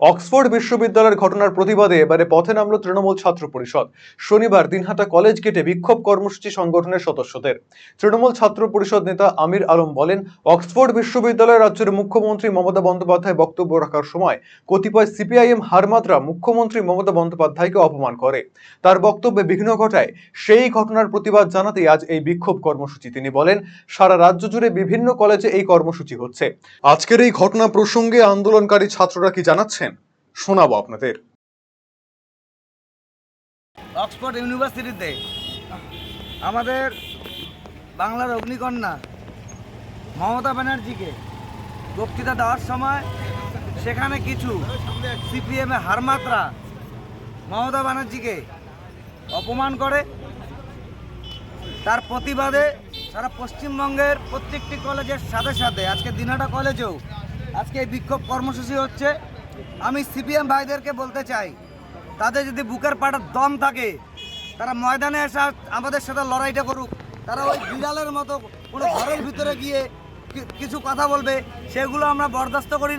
Oxford বিশ্ববিদ্যালয়ের ঘটনার প্রতিবাদে এবারে পথে নামল তৃণমূল ছাত্র পরিষদ। শনিবার দিনহাটা কলেজ গেটে বিক্ষোভ কর্মসূচি সংগঠনের সদস্যদের। তৃণমূল ছাত্র পরিষদ নেতা আমির আলম বলেন, অক্সফোর্ড বিশ্ববিদ্যালয় রাজ্যের মুখ্যমন্ত্রী মমতা বন্দ্যোপাধ্যায় বক্তব্য রাখার সময় কতিপয় সিপিআইএম হারমাত্রা মুখ্যমন্ত্রী মমতা বন্দ্যোপাধ্যায়কে অপমান করে। তার বক্তব্যে বিঘ্ন ঘটায় সেই ঘটনার প্রতিবাদ জানাতেই আজ এই বিক্ষোভ কর্মসূচি। তিনি বলেন, সারা রাজ্য জুড়ে বিভিন্ন কলেজে এই কর্মসূচি হচ্ছে। আজকের এই ঘটনা প্রসঙ্গে আন্দোলনকারী ছাত্ররা কি জানাচ্ছেন? শোনাবো আপনাদের। অক্সফোর্ড ইউনিভার্সিটিতে আমাদের বাংলার অগ্নিকন্যা মমতা ব্যানার্জিকে বক্তৃতা দেওয়ার সময় সেখানে কিছু সিপিএমে হারমাত্রা মমতা ব্যানার্জিকে অপমান করে। তার প্রতিবাদে সারা পশ্চিমবঙ্গের প্রত্যেকটি কলেজের সাথে সাথে, আজকে দিনাটা কলেজেও আজকে এই বিক্ষোভ কর্মসূচি হচ্ছে। আমি সিপিএম ভাইদেরকে বলতে চাই, তাদের যদি বুকের পাটার দম থাকে, তারা ময়দানে এসে আমাদের সাথে লড়াইটা করুক। তারা ওই বিড়ালের মতো কোনো ঘরের ভিতরে গিয়ে কিছু কথা বলবে, সেগুলো আমরা বরদাস্ত করি